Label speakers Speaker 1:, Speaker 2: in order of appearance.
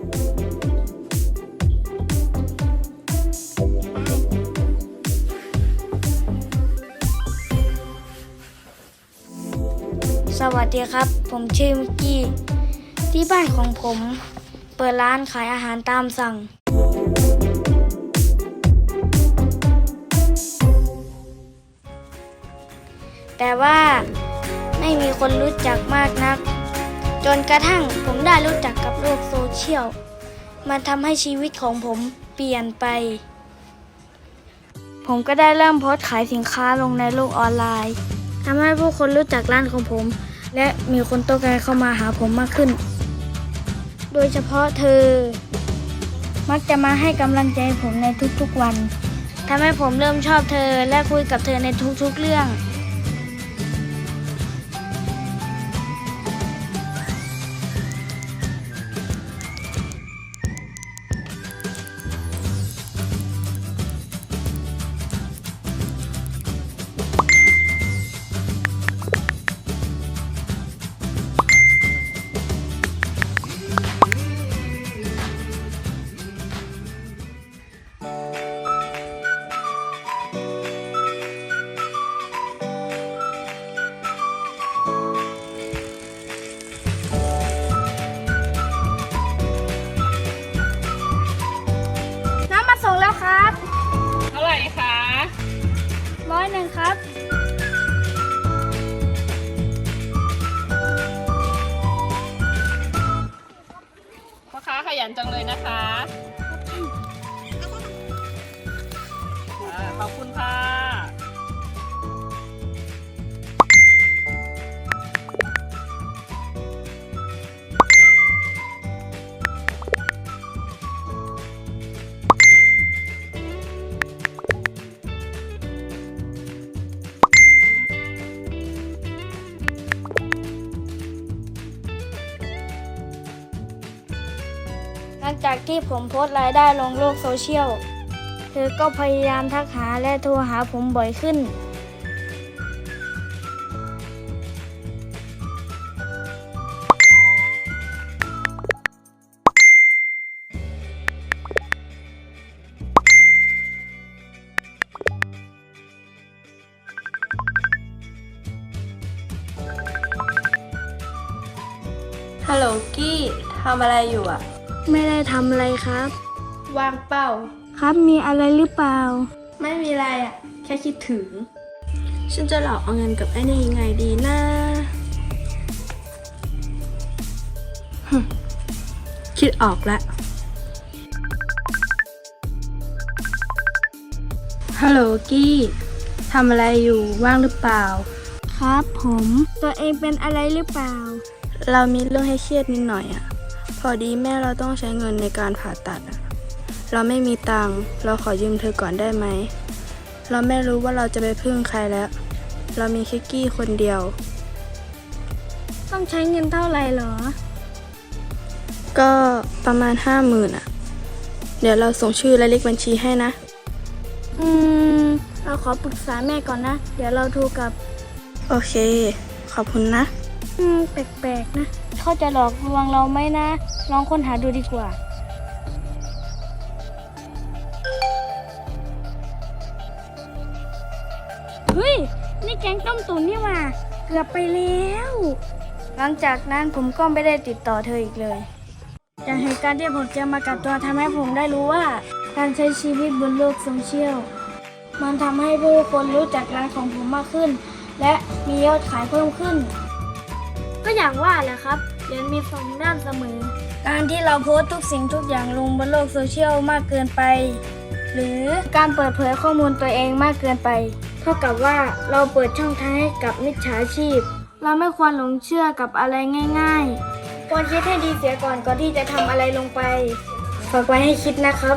Speaker 1: สวัสดีครับ ผมชื่อมิกกี้ ที่บ้านของผม เปิดร้านขายอาหารตามสั่ง แต่ว่าไม่มีคนรู้จักมากนัก จนกระทั่งผมได้รู้จักกับโลกโซเชียล มันทำให้ชีวิตของผมเปลี่ยนไป ผมก็ได้เริ่มโพสต์ขายสินค้าลงในโลกออนไลน์ทำให้ผู้คนรู้จักร้านของผม และมีคนต้องการเข้ามาหาผมมากขึ้น โดยเฉพาะเธอ มักจะมาให้กำลังใจผมในทุกๆวันทำให้ผมเริ่มชอบเธอและคุยกับเธอในทุกๆเรื่อง ร้อยหนึ่งครับ
Speaker 2: พ่อค้าขยันจังเลยนะคะอ่าขอบคุณค่ะ
Speaker 1: ลังจากที่ผมโพสต์รายได้ลงโลกโซเชียล เธอก็พยายามทักหาและโทรหาผมบ่อยขึ้น
Speaker 3: ฮัลโหลกี้ทำอะไรอยู่อะ
Speaker 1: ไม่ได้ทำอะไรครับ
Speaker 3: ว่างเป้า
Speaker 1: ครับมีอะไรหรือเปล่า
Speaker 3: ไม่มีอะไรอะแค่คิดถึง ฉันจะหลอกเอาเงินกับไอ้นี่ยังไงดีนะฮึ่มคิดออกแล้วฮัลโหลกี้ทำอะไรอยู่ว่างหรือเปล่า
Speaker 1: ครับผม ตัวเองเป็นอะไรหรือเปล่า
Speaker 3: เรามีเรื่องให้เครียดนิดหน่อยอะ พอดีแม่เราต้องใช้เงินในการผ่าตัดอะเราไม่มีตังค์เราขอยืมเธอก่อนได้ไหม เราไม่รู้ว่าเราจะไปพึ่งใครแล้ว เรามีแค่กี้คนเดียว
Speaker 1: ต้องใช้เงินเท่าไหร่เหรอ
Speaker 3: ก็ประมาณห้าหมื่นอะเดี๋ยวเราส่งชื่อและเลขบัญชีให้นะ
Speaker 1: อืม เราขอปรึกษาแม่ก่อนนะ เดี๋ยวเราโทรกลับ
Speaker 3: โอเค ขอบคุณนะ
Speaker 1: อืมแปลกๆนะ เขาจะหลอกลวงเราไหมนะ ลองค้นหาดูดีกว่า เฮ้ย นี่แกงต้มตุ๋นนี่หว่า เกือบไปแล้ว หลังจากนั้นผมก็ไม่ได้ติดต่อเธออีกเลย จากเหตุการณ์ที่ผมเจอมากับตัวทำให้ผมได้รู้ว่า การใช้ชีวิตบนโลกโซเชียล มันทำให้ผู้คนรู้จักร้านของผมมากขึ้น และมียอดขายเพิ่มขึ้น ก็อย่างว่าแหละครับเหรียญมีสองด้านเสมอ การที่เราโพสต์ทุกสิ่งทุกอย่างลงบนโลกโซเชียลมากเกินไป หรือการเปิดเผยข้อมูลตัวเองมากเกินไป เท่ากับว่าเราเปิดช่องทางให้กับมิจฉาชีพ เราไม่ควรหลงเชื่อกับอะไรง่าย ๆ ควรคิดให้ดีเสียก่อนก่อนที่จะทำอะไรลงไปฝากไว้ให้คิดนะครับ